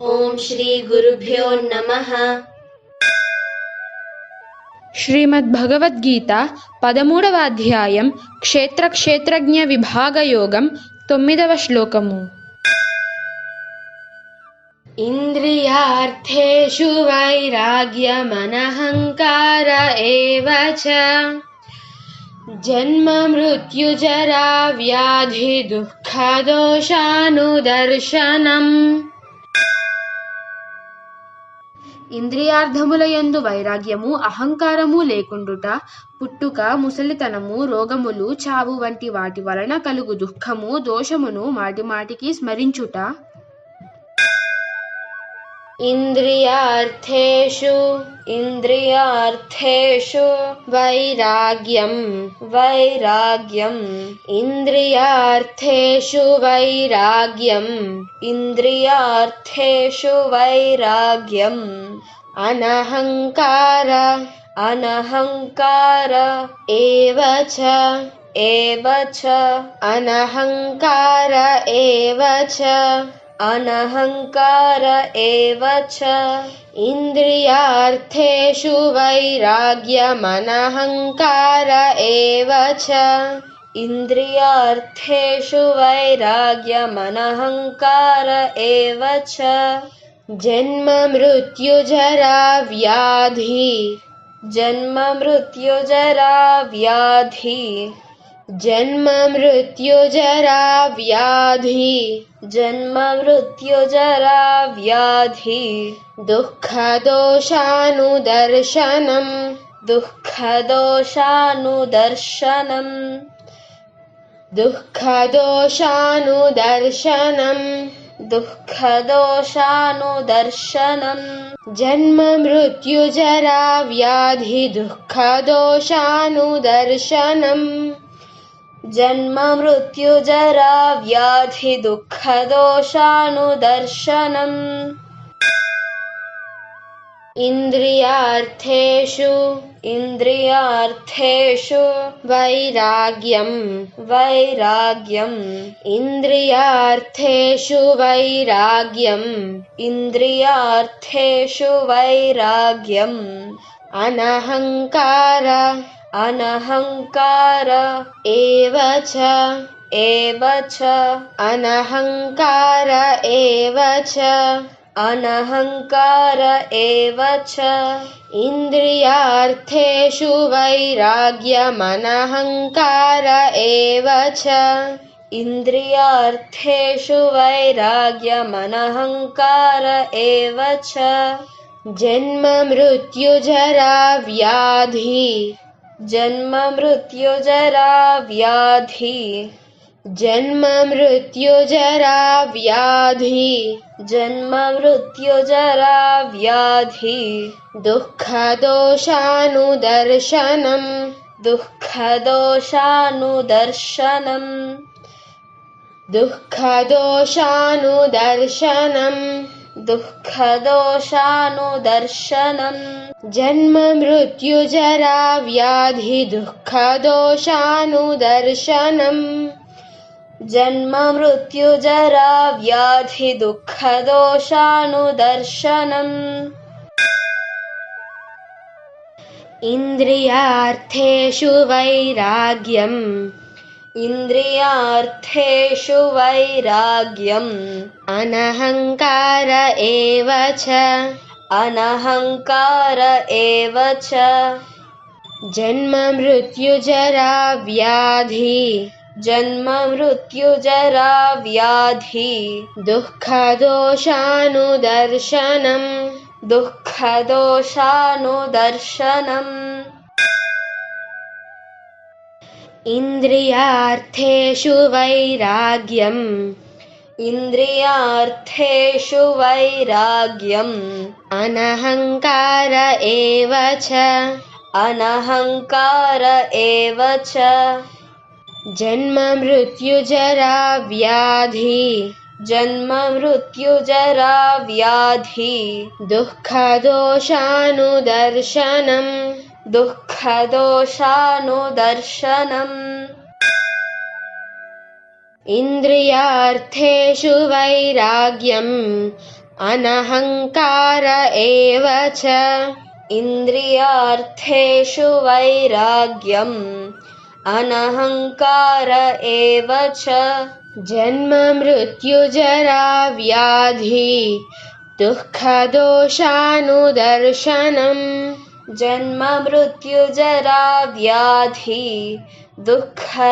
ॐ श्रीगुरुभ्यो नमः శ్రీమద్భగవద్గీత పదమూడవ అధ్యాయం క్షేత్ర క్షేత్రజ్ఞ విభాగ యోగం తొమ్మిదవ శ్లోకము ఇంద్రియార్థేషు వైరాగ్యమనహంకార ఏవ చ జన్మ మృత్యుజరా ఇంద్రియార్థముల యందు వైరాగ్యము అహంకారము లేకుండుట పుట్టుక ముసలితనము రోగములు చావు వంటి వాటి వలన కలుగు దుఃఖము దోషమును మాటిమాటికి స్మరించుట. इन्द्रियार्थेषु इन्द्रियार्थेषु वैराग्यम् वैराग्यम् इन्द्रियार्थेषु वैराग्यम् इन्द्रियार्थेषु वैराग्यम् अनहङ्कार अनहङ्कार एव च एव च। अनहङ्कार एव च। अनहङ्कार एव च। इन्द्रियार्थेषु वैराग्यमनहङ्कार एव च। इन्द्रियार्थेषु वैराग्यमनहङ्कार एव च। जन्ममृत्युजरा व्याधि। जन्ममृत्युजरा व्याधि। जन्म मृत्युजरा व्याधि जन्म मृत्युजरा दुःखदोषानुदर्शनम्। दुःखदोषानुदर्शनम्। दुःखदोषानुदर्शनम्। दुःखदोषानुदर्शनम्। जन्म मृत्युजरा दुःखदोषानुदर्शनम्। जन्ममृत्युजराव्याधिदुःखदोषानुदर्शनम् इन्द्रियार्थेषु इन्द्रियार्थेषु वैराग्यम् वैराग्यम्। इन्द्रियार्थेषु वैराग्यम् इन्द्रियार्थेषु वैराग्यम्। अनहङ्कार अनहङ्कार एव च एव च। अनहङ्कार एव च अनहङ्कार एव च। इन्द्रियार्थेषु वैराग्यमनहङ्कार एव च। इन्द्रियार्थेषु वैराग्यमनहङ्कार एव च। जन्ममृत्युजरा व्याधि जन्ममृत्युजराव्याधि जन्ममृत्युजराव्याधि जन्ममृत्युजराव्याधि जन्म मृत्युजरा दुःखदोषानुदर्शनम्। दुःखदोषानुदर्शनम्। दुःखदोषानुदर्शनम्। दुःखदोषानुदर्शनम्। जन्म मृत्युजरा व्याधि दुःखदोषानुदर्शनम्। जन्म मृत्युजरा व्याधि दुःखदोषानुदर्शनम्। इन्द्रियार्थेषु वैराग्यम्। इन्द्रियार्थेषु वैराग्यम्। अनहङ्कार एव च। अनहङ्कार एव च। जन्ममृत्युजराव्याधि जन्ममृत्युजराव्याधि दुःखदोषानुदर्शनम्। दुःखदोषानुदर्शनम्। इन्द्रियार्थेषु वैराग्यम्। इन्द्रियार्थेषु वैराग्यम्। अनहङ्कार एव च। अनहङ्कार एव च। जन्ममृत्युजराव्याधि जन्ममृत्युजराव्याधि दुःखदोषानुदर्शनम्। दुःखदोषानुदर्शनम्। इन्द्रियार्थेषु वैराग्यम् अनहङ्कार एव च। इन्द्रियार्थेषु वैराग्यम् अनहङ्कार एव च। जन्ममृत्युजराव्याधि दुःखदोषानुदर्शनम्। जन्म मृत्युजरा व्याधि दुःखदोषानुदर्शनम्।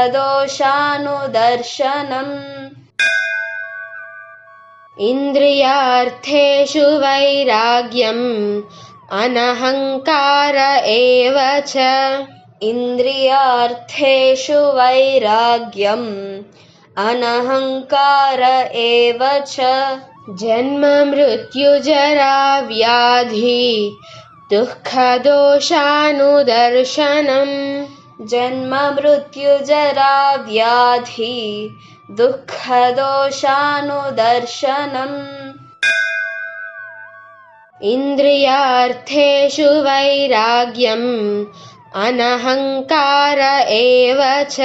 इन्द्रियार्थेषु वैराग्यम् अनहङ्कार एव च। इन्द्रियार्थेषु वैराग्यम् अनहङ्कार एव च। जन्म मृत्युजरा व्याधि दुःखदोषानुदर्शनम्। जन्म मृत्युजरा व्याधि दुःखदोषानुदर्शनम्। इन्द्रियार्थेषु वैराग्यम् अनहङ्कार एव च।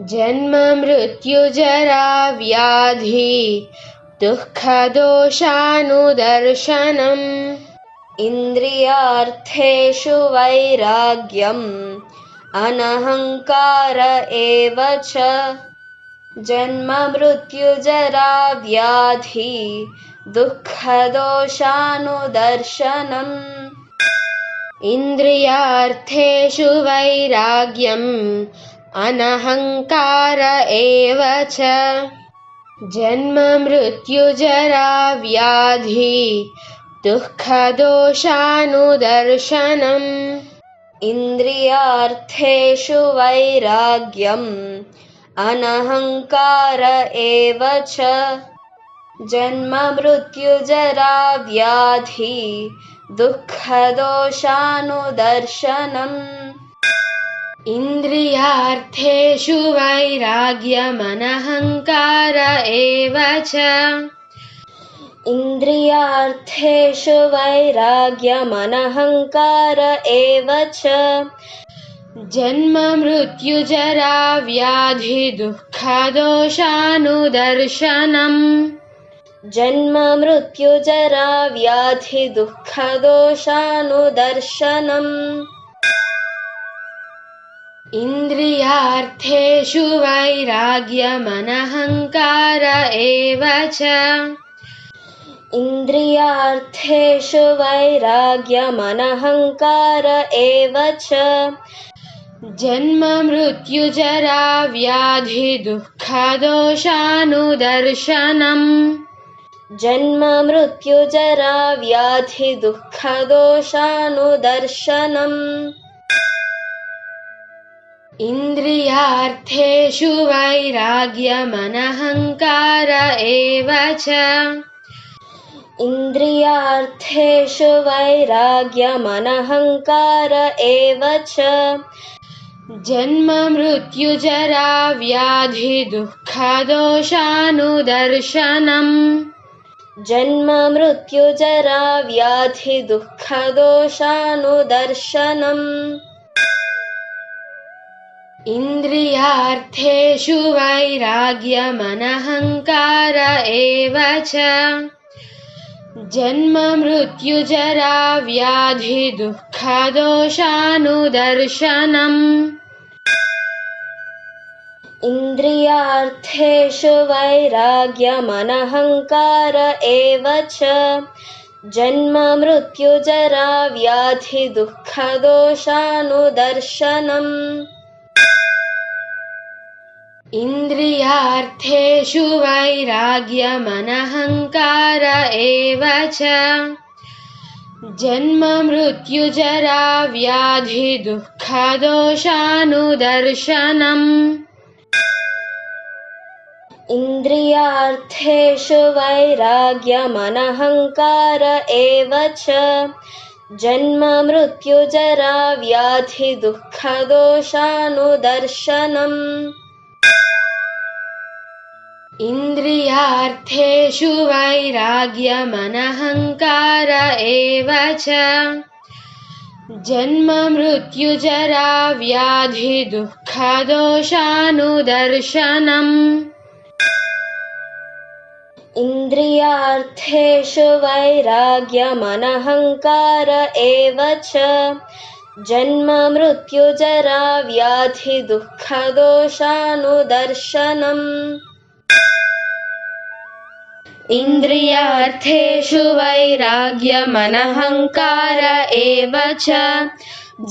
जन्म मृत्युजरा व्याधि दुःखदोषानुदर्शनम् इन्द्रियार्थेषु वैराग्यम् अनहङ्कार एव च। जन्म मृत्युजरा व्याधि दुःखदोषानुदर्शनम्। इन्द्रियार्थेषु वैराग्यम् अनहङ्कार एव च। जन्म मृत्युजरा व्याधि दुःखदोषानुदर्शनम्। इन्द्रियार्थेषु वैराग्यम् अनहङ्कार एव च। जन्म मृत्युजरा व्याधि दुःखदोषानुदर्शनम्। इन्द्रियार्थेषु वैराग्यमनहङ्कार एव च इन्द्रियार्थेषु वैराग्यमनहङ्कार एव च। जन्म मृत्युजरा व्याधि दुःखदोषानुदर्शनम् जन्म मृत्युजरा व्याधि दुःखदोषानुदर्शनम् इन्द्रियार्थेषु वैराग्यमनहङ्कार एव च इन्द्रियार्थेषु वैराग्यमनहङ्कार एव च। जन्म मृत्युजरा व्याधि दुःखदोषानुदर्शनम् जन्म मृत्युजरा व्याधि दुःखदोषानुदर्शनम् इन्द्रियार्थेषु वैराग्यमनहङ्कार एव च इन्द्रियार्थेषु वैराग्यमनहङ्कार एव च। जन्म मृत्युजरा व्याधि दुःखदोषानुदर्शनम् जन्म मृत्युजरा व्याधि दुःखदोषानुदर्शनम् इन्द्रियार्थेषु वैराग्यमनहङ्कार एव च जन्म मृत्युजरा व्याधि दुःखदोषानुदर्शनम् इन्द्रियार्थेषु वैराग्यमनहङ्कार एव च। जन्म मृत्युजरा व्याधि दुःखदोषानुदर्शनम् इन्द्रियार्थेषु वैराग्यमनहङ्कार एव च। जन्म मृत्युजरा व्याधि दुःखदोषानुदर्शनम्। इन्द्रियार्थेषु वैराग्यमनहङ्कार एव च। जन्म मृत्युजरा व्याधि दुःखदोषानुदर्शनम् इन्द्रियार्थेषु वैराग्यमनहङ्कार एव च। जन्म मृत्युजरा व्याधि दुःखदोषानुदर्शनम्। इन्द्रियार्थेषु वैराग्यमनहङ्कार एव च जन्ममृत्युजरा व्याधिदुःखदोषानुदर्शनम् इन्द्रियार्थेषु वैराग्यमनहङ्कार एव च।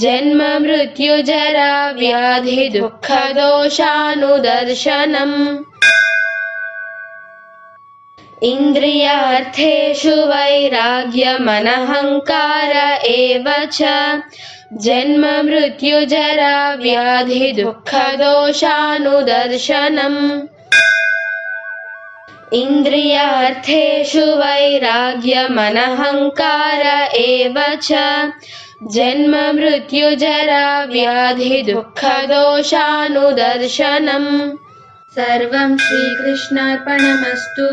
जन्म मृत्युजरा व्याधि दुःखदोषानुदर्शनम् इन्द्रियार्थेषु वैराग्यमनहङ्कार एव च। जन्म मृत्युजरा व्याधि दुःखदोषानुदर्शनम् इन्द्रियार्थेषु वैराग्यमनहङ्कार एव च। जन्म मृत्युजरा व्याधि दुःखदोषानुदर्शनम् सर्वं श्रीकृष्णार्पणमस्तु